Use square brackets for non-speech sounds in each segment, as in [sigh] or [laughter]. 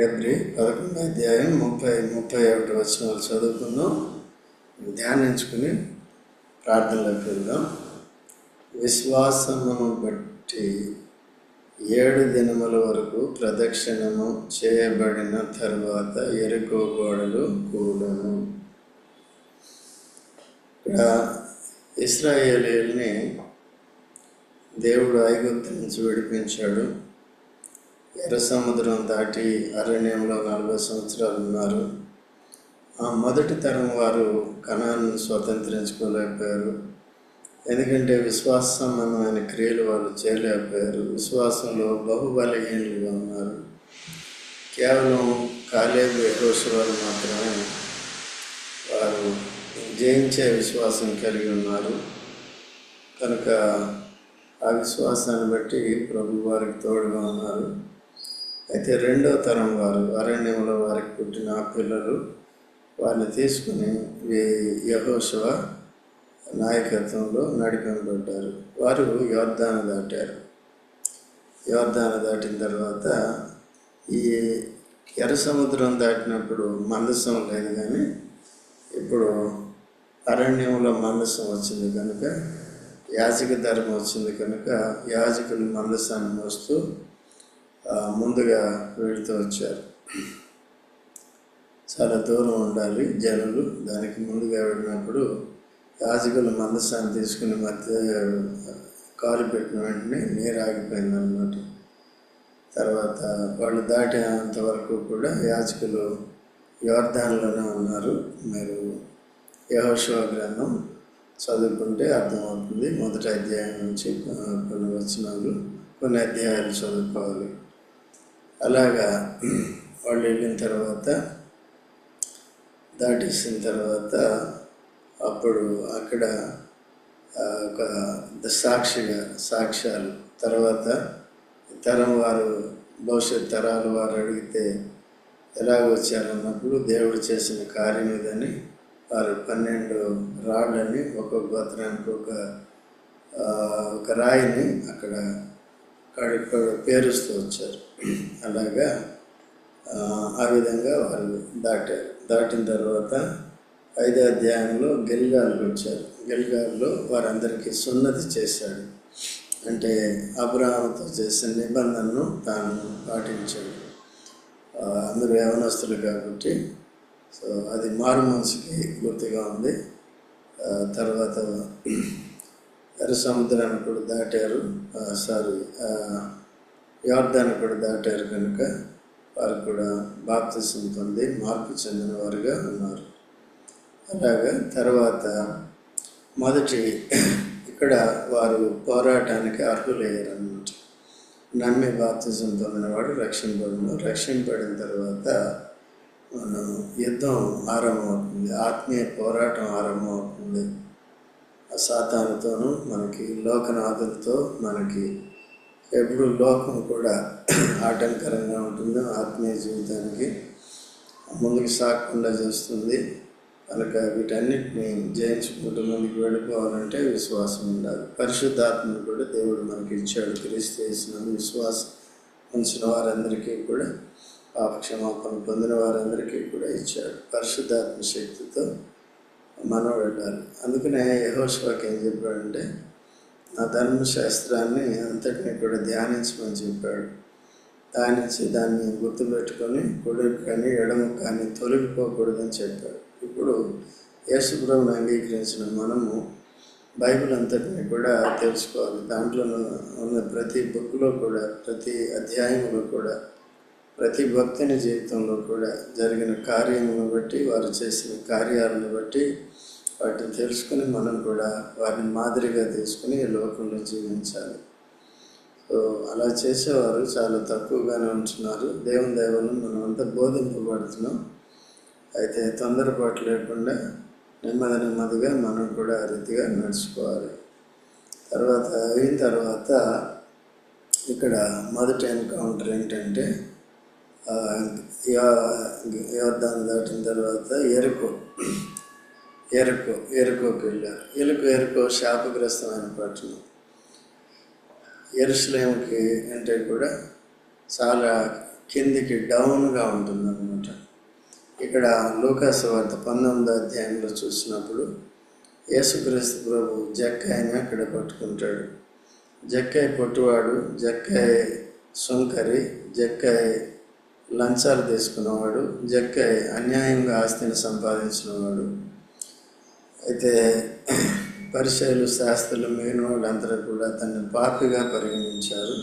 ఫిబ్రవరి పదకొండు అధ్యాయం ముప్పై ముప్పై ఒకటి వచనాలు చదువుకుందాం. ధ్యానించుకుని ప్రార్థనలోకి వెళ్దాం. విశ్వాసమును బట్టి ఏడు దినముల వరకు ప్రదక్షిణము చేయబడిన తర్వాత ఎరుకో గోడలు కూడను. ఇక్కడ ఇస్రాయేలీల్ని దేవుడు ఐగుప్తు నుంచి విడిపించాడు. ఎర్ర సముద్రం దాటి అరణ్యంలో నలభై సంవత్సరాలు ఉన్నారు. ఆ మొదటి తరం వారు కణాన్ని స్వతంత్రించుకోలేకపోయారు. ఎందుకంటే విశ్వాస సంబంధమైన క్రియలు వాళ్ళు చేయలేకపోయారు. విశ్వాసంలో బహుబలహీనులుగా ఉన్నారు. కేవలం కాలేబు వారు మాత్రమే వారు జయించే విశ్వాసం కలిగి ఉన్నారు. కనుక ఆ విశ్వాసాన్ని బట్టి ప్రభు వారికి తోడుగా ఉన్నారు. అయితే రెండో తరం వారు అరణ్యంలో వారికి పుట్టిన ఆ పిల్లలు వారిని తీసుకుని యహోశివ నాయకత్వంలో నడిపింపబడ్డారు. వారు యోర్ధాను దాటారు. యోర్ధాను దాటిన తర్వాత ఈ ఎర్ర సముద్రం దాటినప్పుడు మందసం లేదు కానీ ఇప్పుడు అరణ్యంలో మందసం వచ్చింది కనుక యాజక ధర్మం వచ్చింది కనుక యాజకులు మందసాన్ని మోస్తూ ముందుగా వెళుతూ వచ్చారు. చాలా దూరం ఉండాలి జనులు. దానికి ముందుగా వెళ్ళినప్పుడు యాజకులు మందస్థానం తీసుకుని మధ్య కాలు పెట్టిన వెంటనే నీరు ఆగిపోయింది అనమాట తర్వాత వాళ్ళు దాటేంత వరకు కూడా యాజకులు యోర్ధాన్లోనే ఉన్నారు. మీరు యహోశివ గ్రంథం చదువుకుంటే అర్థమవుతుంది. మొదటి అధ్యాయం నుంచి కొన్ని వచనాలు కొన్ని అధ్యాయాలు చదువుకోవాలి. అలాగా వాళ్ళు వెళ్ళిన తర్వాత దాటేసిన తర్వాత అప్పుడు అక్కడ ఒక సాక్షిగా సాక్ష్యాలు. తర్వాత తరం వారు భవిష్యత్ తరాల వారు అడిగితే ఎలాగ వచ్చారన్నప్పుడు దేవుడు చేసిన కార్యం ఇదని వారు పన్నెండు రాళ్ళని ఒక్కొక్క గోత్రానికి ఒక ఒక రాయిని అక్కడ పేరుస్తూ వచ్చారు. అలాగా ఆ విధంగా వారు దాటారు దాటిన తర్వాత ఐదో అధ్యాయంలో గెలిగాలకు వచ్చారు. గెలిగాల్లో వారందరికీ సున్నతి చేశాడు. అంటే అబ్రాహంతో చేసిన నిబంధనను తాను పాటించాడు. అందరూ యవనస్తులు కాబట్టి సో అది మారు మనసుకి గుర్తుగా ఉంది. తర్వాత ఎర్ర సముద్రాన్ని కూడా దాటారు. సారీ యోర్ధాన్ని కూడా దాటారు కనుక వారు కూడా బాప్తిసం పొంది మార్పు చెందిన వారుగా ఉన్నారు. అలాగా తర్వాత మొదటి ఇక్కడ వారు పోరాటానికి అర్హులయ్యారన్నమాట. నమ్మి బాప్తిజం పొందినవాడు రక్షింపడము రక్షింపడిన తర్వాత మనం యుద్ధం ఆరంభమవుతుంది. ఆత్మీయ పోరాటం ఆరంభమవుతుంది. ఆ సాతానుతోనూ మనకి లోకనాథులతో మనకి ఎప్పుడు లోకం కూడా [clears throat] ఆటంకరంగా ఉంటుంది ఆత్మీయ జీవితానికి ముందుకు సాగకుండా చేస్తుంది. కనుక వీటన్నిటిని జయించుకుంటూ ముందుకు వెళ్ళిపోవాలంటే విశ్వాసం ఉండాలి. పరిశుద్ధాత్మను కూడా దేవుడు మనకి ఇచ్చాడు. క్రీస్తు చేసిన విశ్వాసం ఉంచిన వారందరికీ కూడా పాపక్షమాపణ పొందిన వారందరికీ కూడా ఇచ్చాడు. పరిశుద్ధాత్మ శక్తితో మనం వెళ్ళాలి అందుకనే యహోశ్వాకి ఏం చెప్పాడంటే నా ధర్మశాస్త్రాన్ని అంతటిని కూడా ధ్యానించమని చెప్పాడు. ధ్యానించి దాన్ని గుర్తుపెట్టుకొని కొడుకు కానీ ఎడమ కానీ తొలగిపోకూడదని చెప్పాడు. ఇప్పుడు యేసుప్రభుని అంగీకరించిన మనము బైబిల్ అంతటిని కూడా తెలుసుకోవాలి. దాంట్లో ఉన్న ప్రతి బుక్లో కూడా ప్రతి అధ్యాయంలో కూడా ప్రతి భక్తుని జీవితంలో కూడా జరిగిన కార్యములను బట్టి వారు చేసిన కార్యాలను బట్టి వాటిని తెలుసుకుని మనం కూడా వారిని మాదిరిగా తీసుకుని ఈ లోకంలో జీవించాలి. సో అలా చేసేవారు చాలా తక్కువగానే ఉంటున్నారు. దేవుని దేవుని మనం అంతా బోధింపబడుతున్నాం. అయితే తొందరపాటు లేకుండా నెమ్మది నెమ్మదిగా మనం కూడా ఆ రీతిగా నడుచుకోవాలి. తర్వాత అయిన తర్వాత ఇక్కడ మొదటి ఎన్కౌంటర్ ఏంటంటే యోర్ధాన్ని దాటిన తర్వాత ఎరుకు. ఎరుకు ఎరుకోకి వెళ్ళారు. ఎరుకు ఎరుకో శాపగ్రస్తమైన పట్టణం. ఎరుసలేంకి అంటే కూడా చాలా కిందికి డౌన్గా ఉంటుందన్నమాట. ఇక్కడ లూకాసు వార్త పంతొమ్మిదో అధ్యాయంలో చూసినప్పుడు యేసుక్రీస్తు ప్రభు జక్కాయని అక్కడ పట్టుకుంటాడు. జక్కాయ పొట్టువాడు జక్కాయ సొంకరి జక్కాయ లంచాలు తీసుకున్నవాడు జక్కై అన్యాయంగా ఆస్తిని సంపాదించినవాడు. అయితే పరిచయలు శాస్త్రులు మిగిలిన వాళ్ళందరూ కూడా తనని పాపిగా పరిగణించారు.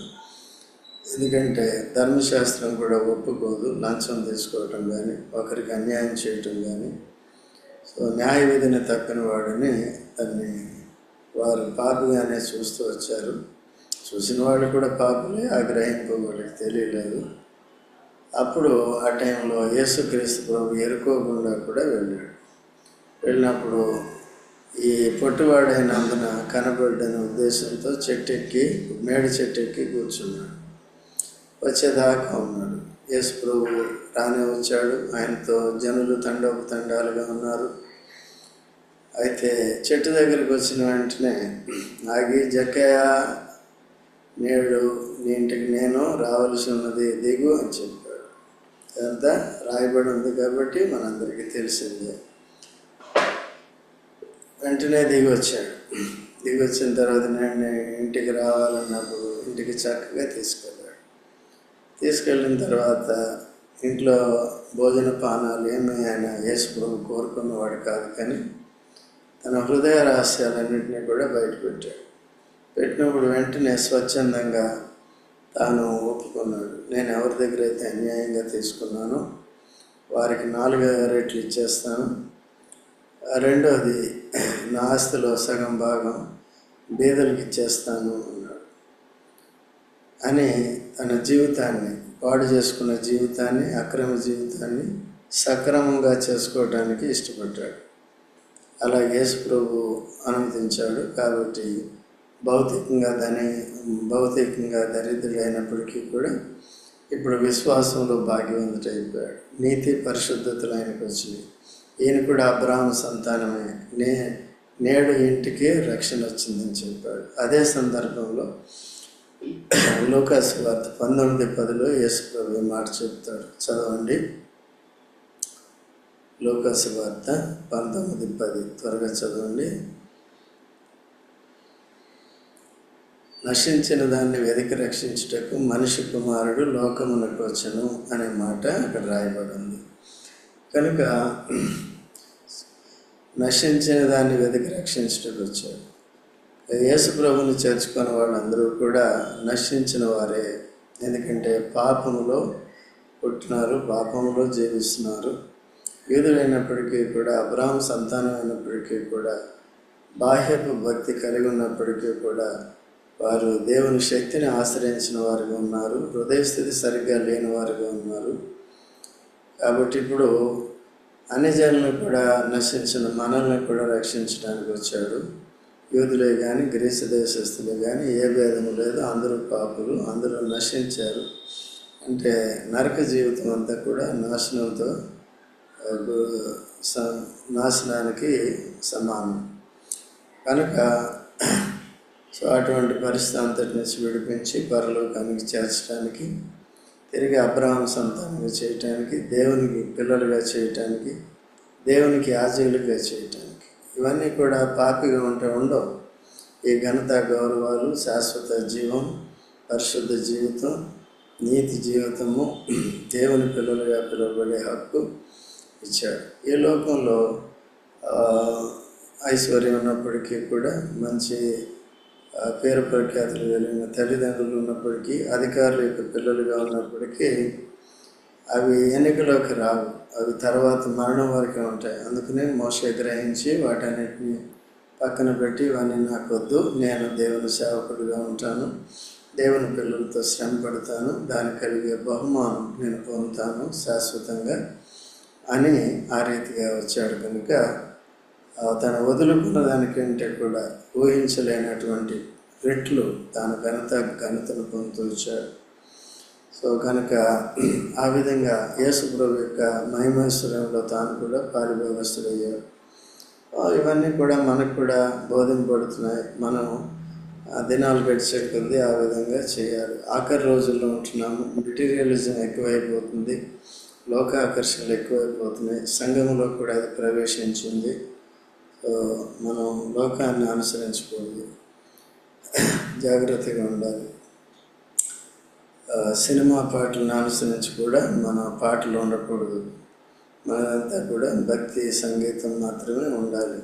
ఎందుకంటే ధర్మశాస్త్రం కూడా ఒప్పుకోదు లంచం తీసుకోవటం కానీ ఒకరికి అన్యాయం చేయటం కానీ సో న్యాయ విధిని తప్పిన వాడిని దాన్ని వారు పాపిగానే చూస్తూ వచ్చారు. చూసిన వాళ్ళు కూడా పాపులే ఆ గ్రహింపు వాళ్ళకి తెలియలేదు. అప్పుడు ఆ టైంలో యేసుక్రీస్తు ప్రభు ఎరుకోకుండా కూడా వెళ్ళాడు. వెళ్ళినప్పుడు ఈ పొట్టువాడైనందున కనబడ్డని ఉద్దేశంతో చెట్టెక్కి మేడి చెట్టెక్కి కూర్చున్నాడు. వచ్చేదాకా ఉన్నాడు. యేసు ప్రభు రానే వచ్చాడు. ఆయనతో జనులు తండోపు తండాలుగా ఉన్నారు. అయితే చెట్టు దగ్గరికి వచ్చిన వెంటనే ఆగి జక్కయ్య నేడు నీ ఇంటికి నేను రావాల్సి ఉన్నది దిగు అని చెప్పాడు. ఇదంతా రాయబడి ఉంది కాబట్టి మనందరికీ తెలిసిందే. వెంటనే దిగి వచ్చాడు దిగి వచ్చిన తర్వాత నేను ఇంటికి రావాలన్నప్పుడు ఇంటికి చక్కగా తీసుకెళ్ళాడు. తీసుకెళ్ళిన తర్వాత ఇంట్లో భోజన పానాలు ఏమీ ఆయన యేసు కోరుకున్నవాడు కాదు కానీ తన హృదయ రహస్యాలన్నింటినీ కూడా బయటపెట్టాడు పెట్టినప్పుడు వెంటనే స్వచ్ఛందంగా తాను ఒప్పుకున్నాడు నేను ఎవరి దగ్గర అయితే అన్యాయంగా తీసుకున్నానో వారికి నాలుగు రేట్లు ఇచ్చేస్తాను. రెండోది నా ఆస్తిలో సగం భాగం బీదలకు ఇచ్చేస్తాను అన్నాడు. అని తన జీవితాన్ని పాడు చేసుకున్న జీవితాన్ని అక్రమ జీవితాన్ని సక్రమంగా చేసుకోవడానికి ఇష్టపడ్డాడు. అలా యేసు ప్రభు అనుమతించాడు కాబట్టి భౌతికంగా ధని భౌతికంగా దరిద్రులైనప్పటికీ కూడా ఇప్పుడు విశ్వాసంలో భాగ్యవంతుడైపోయాడు నీతి పరిశుద్ధతలు ఆయనకు వచ్చినాయి ఈయన కూడా అబ్రాహ్మ సంతానమే. నే నేడు ఇంటికి రక్షణ వచ్చిందని చెప్పాడు. అదే సందర్భంలో లోకాసు వార్త పంతొమ్మిది పదిలో యేసుప్రభు మాట చెప్తాడు. చదవండి. లోకాసు వార్త పంతొమ్మిది పది. త్వరగా చదవండి. నశించిన దాన్ని వెతికి రక్షించుటకు మనిషి కుమారుడు లోకమునకు వచ్చను అనే మాట అక్కడ రాయబడింది. కనుక నశించిన దాన్ని వెతికి రక్షించుటకు వచ్చాడు. యేసు ప్రభుని చేర్చుకున్న వాళ్ళందరూ కూడా నశించిన వారే. ఎందుకంటే పాపములో పుట్టినారు పాపములో జీవిస్తున్నారు. యూదులైనప్పటికీ కూడా అబ్రాహం సంతానం అయినప్పటికీ కూడా బాహ్యపు భక్తి కలిగి ఉన్నప్పటికీ కూడా వారు దేవుని శక్తిని ఆశ్రయించిన వారుగా ఉన్నారు హృదయస్థితి సరిగ్గా లేని వారుగా ఉన్నారు. కాబట్టి ఇప్పుడు అన్ని జనులను కూడా నశించిన మనల్ని కూడా రక్షించడానికి వచ్చాడు. యూదులే కానీ గ్రీసు దేశస్తులే కానీ ఏ భేదము లేదు. అందరూ పాపులు అందరూ నశించారు. అంటే నరక జీవితం అంతా కూడా నాశనంతో స- నాశనానికి సమానం. కనుక సో అటువంటి పరిస్థితి అంతటి నుంచి విడిపించి పరలోకానికి చేర్చడానికి తిరిగి అబ్రహాం సంతానంగా చేయటానికి దేవునికి పిల్లలుగా చేయటానికి దేవునికి యాజకులుగా చేయటానికి. ఇవన్నీ కూడా పాపిగా ఉంటే ఉండవు. ఈ ఘనత గౌరవాలు శాశ్వత జీవం పరిశుద్ధ జీవితం నీతి జీవితము దేవుని పిల్లలుగా పిలువబడే హక్కు ఇచ్చాడు. ఈ లోకంలో ఐశ్వర్యం ఉన్నప్పటికీ కూడా మంచి పేరు ప్రఖ్యాతులు కలిగిన తల్లిదండ్రులు ఉన్నప్పటికీ అధికారుల యొక్క పిల్లలుగా ఉన్నప్పటికీ అవి ఎన్నికలోకి రావు. అవి తర్వాత మరణం వరకే ఉంటాయి. అందుకనే మోస గ్రహించి వాటన్నిటిని పక్కన పెట్టి ఇవన్నీ నాకు వద్దు నేను దేవుని సేవకుడిగా ఉంటాను. దేవుని పిల్లలతో శ్రమ పడతాను. దానికి కలిగే బహుమానం నేను పొందుతాను శాశ్వతంగా అని ఆ రీతిగా వచ్చాడు కనుక తను వదులుకున్న దానికంటే కూడా ఊహించలేనటువంటి రెట్లు తాను ఘనత ఘనతను పొందుతూచాడు సో కనుక ఆ విధంగా యేసుప్రభు యొక్క మహిమేశ్వరంలో తాను కూడా పారిభోగస్తుడయ్యాడు ఇవన్నీ కూడా మనకు కూడా బోధింపబడుతున్నాయి. మనం ఆ దినాలు గడిచే కొద్దీ ఆ విధంగా చేయాలి. ఆఖరి రోజుల్లో ఉంటున్నాము. మెటీరియలిజం ఎక్కువైపోతుంది. లోక ఆకర్షణలు ఎక్కువైపోతున్నాయి. సంఘంలో కూడా అది ప్రవేశించింది. మనం లోకాన్ని అనుసరించకూడదు జాగ్రత్తగా ఉండాలి. సినిమా పాటలను అనుసరించి కూడా మన పాటలు ఉండకూడదు. మనదంతా కూడా భక్తి సంగీతం మాత్రమే ఉండాలి.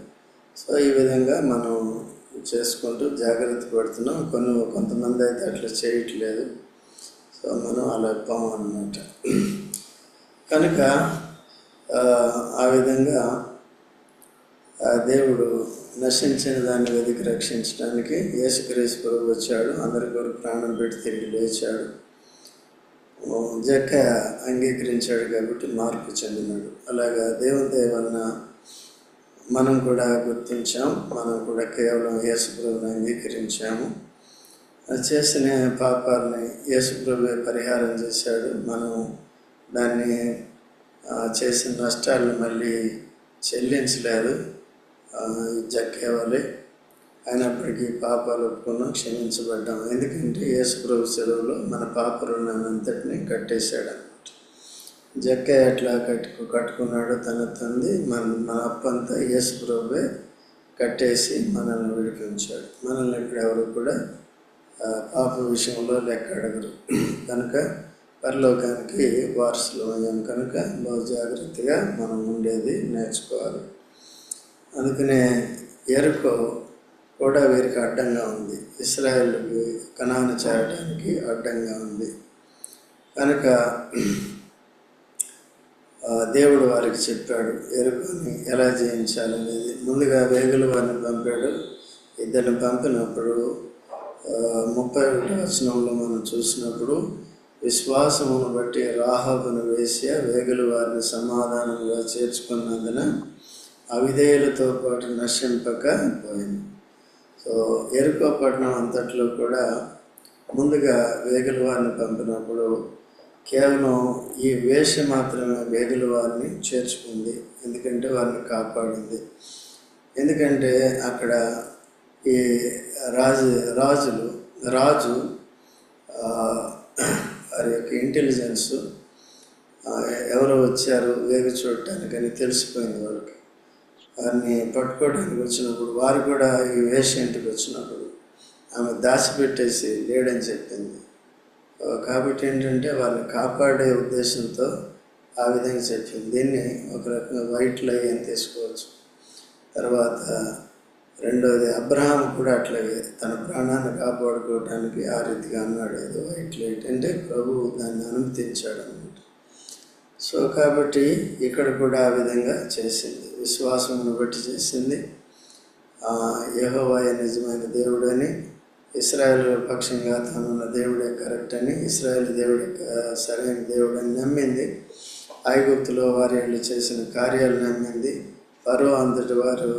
సో ఈ విధంగా మనం చేసుకుంటూ జాగ్రత్త పడుతున్నాం. కొన్ని కొంతమంది అయితే అట్లా చేయట్లేదు. సో మనం అలా పోం అన్నమాట కనుక ఆ, విధంగా దేవుడు నశించిన దాన్ని వెతికి రక్షించడానికి యేసుక్రీస్తు ప్రభు వచ్చాడు. అందరి కొరకు ప్రాణం పెట్టి తిరిగి లేచాడు. జక్క అంగీకరించాడు కాబట్టి మార్పు చెందినాడు. అలాగా దేవుని దయ వలన మనం కూడా గుర్తించాం. మనం కూడా కేవలం యేసుప్రభుని అంగీకరించాము. చేసిన పాపాలని యేసుప్రభువే పరిహారం చేశాడు. మనం దాన్ని చేసిన నష్టాలను మళ్ళీ చెల్లించలేదు. జక్కేవాలి. అయినప్పటికీ పాపాలు ఒప్పుకున్నాం క్షమించబడ్డాం. ఎందుకంటే యేసుప్రభు సెలవులో మన పాప రుణాన్నంతటిని కట్టేశాడు అనమాట జక్క ఎట్లా కట్టుకు కట్టుకున్నాడో తన తంది మన మన అప్పంతా యేసుప్రభువే కట్టేసి మనల్ని విడిపించాడు. మనల్ని ఇక్కడ ఎవరు కూడా పాప విషయంలో లెక్క అడగరు. కనుక పరలోకానికి వారసులు అయ్యాం కనుక బహు జాగ్రత్తగా మనం ఉండేది నేర్చుకోవాలి. అందుకనే ఎరుకో కూడా వీరికి అడ్డంగా ఉంది. ఇస్రాయల్కి కణాను చేరడానికి అడ్డంగా ఉంది. కనుక దేవుడు వారికి చెప్పాడు ఎరుకని ఎలా జయించాలనేది. ముందుగా వేగులు వారిని పంపాడు. ఇద్దరిని పంపినప్పుడు ముప్పై ఒకటి వచనంలో మనం చూసినప్పుడు విశ్వాసమును బట్టి రాహబును వేసి వేగులు వారిని సమాధానంగా చేర్చుకున్నందున అవిధేయులతో పాటు నశింపక పోయింది. సో ఎరుకోపట్నం అంతట్లో కూడా ముందుగా వేగుల వారిని పంపినప్పుడు కేవలం ఈ వేష మాత్రమే వేగుల వారిని చేర్చుకుంది. ఎందుకంటే వారిని కాపాడింది. ఎందుకంటే అక్కడ ఈ రాజు రాజులు రాజు వారి యొక్క ఇంటెలిజెన్స్ ఎవరు వచ్చారు వేగు అని తెలిసిపోయింది వాళ్ళకి. వారిని పట్టుకోవడానికి వచ్చినప్పుడు వారు కూడా ఈ వేషంటికి వచ్చినప్పుడు ఆమె దాచిపెట్టేసి లేడని చెప్పింది. కాబట్టి ఏంటంటే వాళ్ళని కాపాడే ఉద్దేశంతో ఆ విధంగా చెప్పింది. దీన్ని ఒక రకంగా వైట్ లై అని తీసుకోవచ్చు. తర్వాత రెండవది అబ్రహాం కూడా అట్లాగే తన ప్రాణాన్ని కాపాడుకోవడానికి ఆ రీతిగా అన్నాడు. ఏదో వైట్ లైట్ అంటే ప్రభు దాన్ని అనుమతించాడు అనమాట సో కాబట్టి ఇక్కడ కూడా ఆ విధంగా చేసింది. విశ్వాసమును బట్టి చేసింది. యహోవాయ నిజమైన దేవుడని ఇస్రాయల్ పక్షంగా తనున్న దేవుడే కరెక్ట్ అని ఇస్రాయల్ దేవుడే సరైన దేవుడని నమ్మింది. ఐగుప్తులో వారి వాళ్ళు చేసిన కార్యాలు నమ్మింది. పరో అంతటి వారు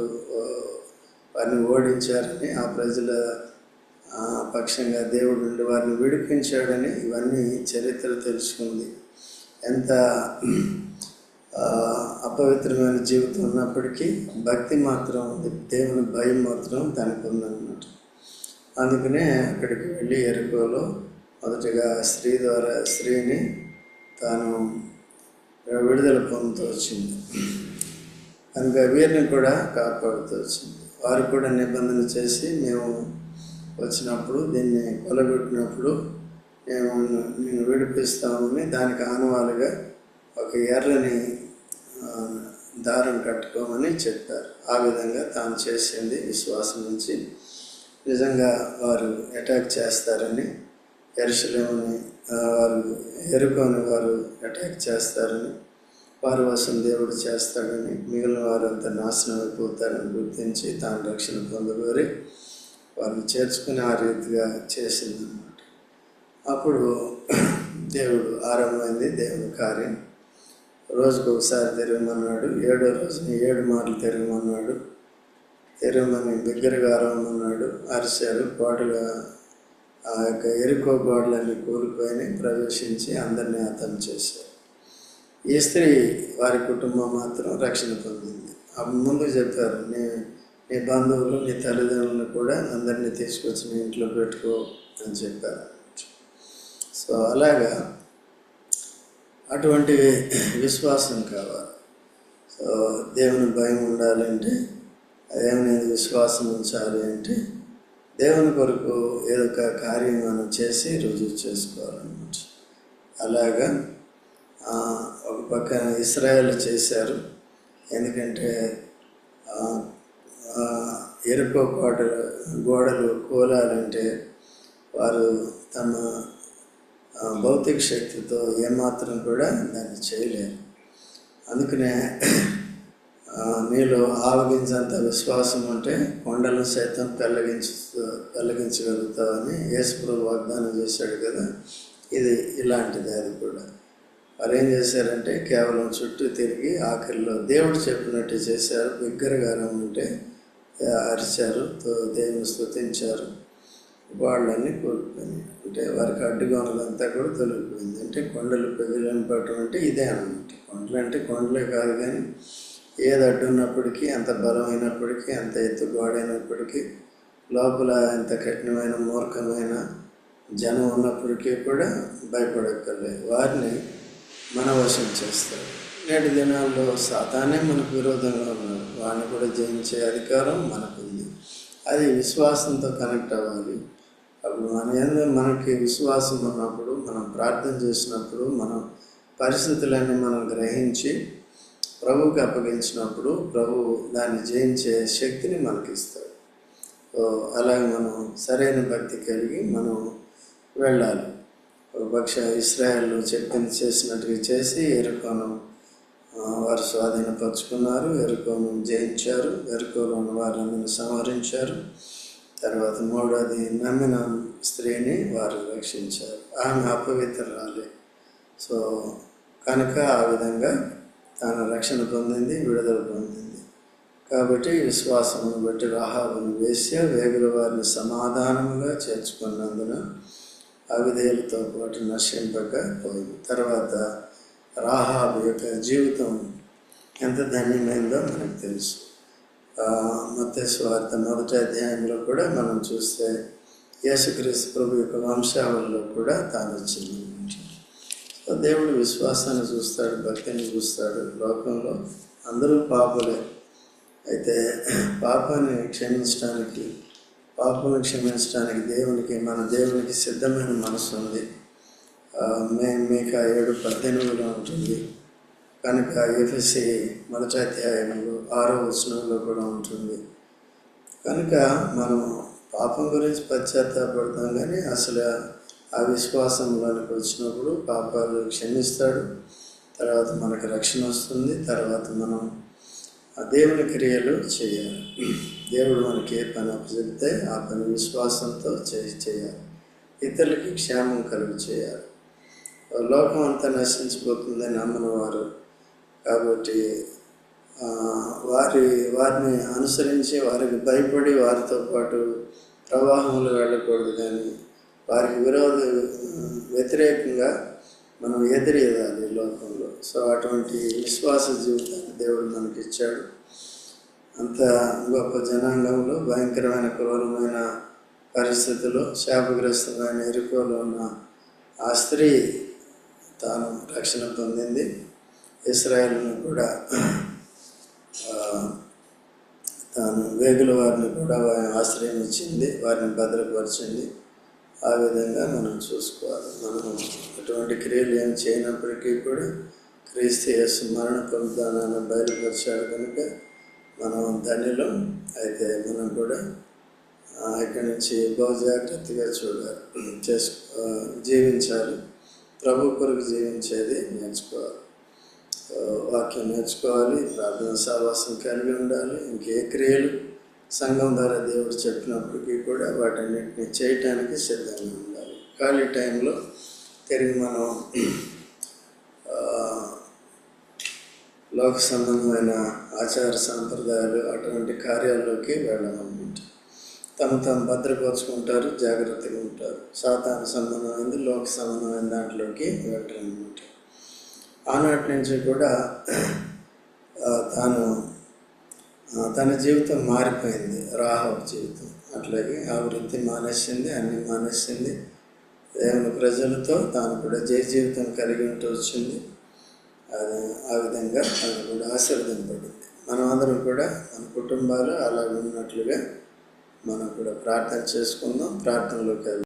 వారిని ఓడించారని ఆ ప్రజల పక్షంగా దేవుడు నుండి వారిని విడిపించాడని ఇవన్నీ చరిత్ర తెలుసుకుంది. ఎంత అపవిత్రమైన జీవితం ఉన్నప్పటికీ భక్తి మాత్రం ఉంది దేవుని భయం మాత్రం దానికి ఉందన్నమాట. అందుకనే అక్కడికి వెళ్ళి ఎరుకోలో మొదటిగా స్త్రీ ద్వారా స్త్రీని తాను విడుదల పొందుతూ వచ్చింది. కనుక వీరిని కూడా కాపాడుతూ వచ్చింది. వారు కూడా నిబంధన చేసి మేము వచ్చినప్పుడు దీన్ని కొలగొట్టినప్పుడు మేము నేను విడిపిస్తామని దానికి ఆనవాలుగా ఒక ఎర్రని దారం కట్టుకోమని చెప్పారు. ఆ విధంగా తాను చేసింది విశ్వాసం నుంచి నిజంగా వారు అటాక్ చేస్తారని ఎరుసలేమని వారు ఎరుకొని వారు అటాక్ చేస్తారని వారి వశం దేవుడు చేస్తాడని మిగిలిన వారంతా నాశనం అయిపోతారని గుర్తించి తాను రక్షణ పొందగోరి వారిని చేర్చుకుని ఆ రీతిగా చేసిందనమాట అప్పుడు దేవుడు ఆరంభమైంది దేవుని కార్యం. రోజుకు ఒకసారి తిరగమన్నాడు ఏడో రోజున ఏడు మార్లు తిరగమన్నాడు తిరగమని దగ్గరగా అరవమన్నాడు. అరిశారు గోడగా ఆ యొక్క ఎరుకో గోడలన్నీ కూలిపోయి ప్రవేశించి అందరినీ హతం చేశారు ఈ స్త్రీ వారి కుటుంబం మాత్రం రక్షణ పొందింది. ముందు చెప్పారు నేను నీ బంధువులు నీ తల్లిదండ్రులను కూడా అందరినీ తీసుకొచ్చి మీ ఇంట్లో పెట్టుకో అని చెప్పారు. సో అలాగా అటువంటి విశ్వాసం కావాలి. సో దేవుని భయం ఉండాలంటే దేవుని విశ్వాసం ఉంచాలి అంటే దేవుని కొరకు ఏదో ఒక కార్యం మనం చేసి రుజువు చేసుకోవాలన్నమాట. అలాగా ఒక పక్కన ఇస్రాయల్ చేశారు. ఎందుకంటే ఎరుకో కోట గోడలు కూలాలంటే వారు తమ భౌతిక శక్తితో ఏమాత్రం కూడా దాన్ని చేయలేరు. అందుకనే ఆ, నీలో ఆవగించంత విశ్వాసం ఉంటే కొండలను సైతం పెళ్ళగించు పెళ్ళగించగలుగుతావని యేసుప్రభు వాగ్దానం చేశాడు కదా. ఇది ఇలాంటిది అది కూడా. వారు ఏం చేశారంటే కేవలం చుట్టూ తిరిగి ఆఖరిలో దేవుడు చెప్పినట్టు చేశారు. బిగ్గరగా ఉంటే అరిచారు తో- దేవుని స్థుతించారు వాళ్ళని కోల్పోయినాయి. అంటే వారికి అడ్డుగా ఉన్నదంతా కూడా తొలగిపోయింది. అంటే కొండలు పెగిలినపడటం అంటే ఇదే అనమాట కొండలు అంటే కొండలే కాదు కానీ ఏది అడ్డు ఉన్నప్పటికీ అంత బలమైనప్పటికీ అంత ఎత్తు గోడైనప్పటికీ లోపల ఎంత కఠినమైన మూర్ఖమైన జనం ఉన్నప్పటికీ కూడా భయపడక్కర్లేదు. వారిని మన వశం చేస్తారు. నేటి దినాల్లో సాతానే మనకు విరోధంగా ఉన్నారు. వాడిని కూడా జయించే అధికారం మనకుంది. అది విశ్వాసంతో కనెక్ట్ అవ్వాలి. అప్పుడు మన ఏందో మనకి విశ్వాసం ఉన్నప్పుడు మనం ప్రార్థన చేసినప్పుడు మనం పరిస్థితులన్నీ మనం గ్రహించి ప్రభువుకి అప్పగించినప్పుడు ప్రభు దాన్ని జయించే శక్తిని మనకి ఇస్తాడు అలాగే మనం సరైన భక్తి కలిగి మనం వెళ్ళాలి. ఒక పక్ష ఇస్రాయల్ చెప్పింది చేసినట్టుగా చేసి ఎరుకోను వారు స్వాధీనపరుచుకున్నారు ఎరుకోను జయించారు ఎరుకోలో ఉన్న వారందరిని సంహరించారు. తర్వాత మూడోది నమ్మిన స్త్రీని వారు రక్షించారు. ఆమె అపవిత్రాలే సో కనుక ఆ విధంగా తాను రక్షణ పొందింది విడుదల పొందింది. కాబట్టి విశ్వాసమును బట్టి రాహాబును వేసి వేగుల వారిని సమాధానముగా చేర్చుకున్నందున అవిధేయులతో పాటు నశింపక పోయింది. తర్వాత రాహాబు యొక్క జీవితం ఎంత ధన్యమైందో మనకు తెలుసు. మత్స్వార్త మొదటి అధ్యాయంలో కూడా మనం చూస్తే యేసుక్రీస్తు ప్రభు యొక్క వంశావళిలో కూడా తాను వచ్చింది సో దేవుడు విశ్వాసాన్ని చూస్తాడు భక్తిని చూస్తాడు. లోకంలో అందరూ పాపలే. అయితే పాపాన్ని క్షమించడానికి పాపను క్షమించడానికి దేవునికి మన దేవునికి సిద్ధమైన మనసు ఉంది. మే మీకు ఏడు పద్దెనిమిదిలో ఉంటుంది. కనుక ఎఫ్ఎస్సి మొదటి అధ్యాయంలో ఆరో వచనంలో కూడా ఉంటుంది. కనుక మనం పాపం గురించి పశ్చాత్తాపడతాం కానీ అసలు ఆ విశ్వాసంలోనికి వచ్చినప్పుడు పాపాలు క్షమిస్తాడు. తర్వాత మనకు రక్షణ వస్తుంది. తర్వాత మనం ఆ దేవుని క్రియలు చేయాలి. దేవుడు మనకి ఏ పని అప్పచెప్తే ఆ పని విశ్వాసంతో చేసి చేయాలి. ఇతరులకి క్షేమం కలుగు చేయాలి. లోకం అంతా నశించిపోతుందని నమ్మని వారు కాబట్టి వారి వారిని అనుసరించి వారికి భయపడి వారితో పాటు ప్రవాహంలో వెళ్ళకూడదు కానీ వారికి విరోధ వ్యతిరేకంగా మనం ఎదురేదాలి ఈ లోకంలో. సో అటువంటి విశ్వాస జీవితాన్ని దేవుడు మనకి ఇచ్చాడు అంత గొప్ప జనాంగంలో భయంకరమైన క్రూరమైన పరిస్థితుల్లో శాపగ్రస్తమైన ఇరుకోలో ఉన్న ఆ స్త్రీ తాను రక్షణ పొందింది. ఇస్రాయేల్ను కూడా తాను వేగుల వారిని కూడా వారి ఆశ్రయం ఇచ్చింది వారిని భద్రపరిచింది. ఆ విధంగా మనం చూసుకోవాలి. మనం ఎటువంటి క్రియలు ఏం చేయనప్పటికీ కూడా క్రీస్తు యేసు మరణ పునరుద్ధానాన్ని బయలుపరిచాడు కనుక మనం ధన్యులం. అయితే మనం కూడా ఇక్కడి నుంచి బహు జాగ్రత్తగా చూడాలి. [clears throat] చేసుకో జీవించాలి. ప్రభు కొరకు జీవించేది నేర్చుకోవాలి. వాక్యం నేర్చుకోవాలి ప్రార్థన సావాసం కలిగి ఉండాలి. ఇంకే క్రియలు సంఘం ద్వారా దేవుడు చెప్పినప్పటికీ కూడా వాటన్నిటిని చేయటానికి సిద్ధంగా ఉండాలి. ఖాళీ టైంలో తిరిగి మనం లోక సంబంధమైన ఆచార సాంప్రదాయాలు అటువంటి కార్యాల్లోకి వెళ్ళమన్నమాట. తమ తాము భద్రపరుచుకుంటారు జాగ్రత్తగా ఉంటారు. సాతాన సంబంధమైంది లోక సంబంధమైన దాంట్లోకి వెళ్ళరన్నమాట ఆనాటి నుంచి కూడా తాను తన జీవితం మారిపోయింది. రాహవ జీవితం. అట్లాగే ఆ వృత్తి మానేసింది అన్ని మానేసింది. దేవుని ప్రజలతో తాను కూడా జయ జీవితం కలిగి ఉంటూ వచ్చింది. అది ఆ విధంగా తను కూడా ఆశీర్వదింపబడింది. మనం అందరం కూడా మన కుటుంబాలు అలాగే ఉన్నట్లుగా మనం కూడా ప్రార్థన చేసుకుందాం ప్రార్థనలోకి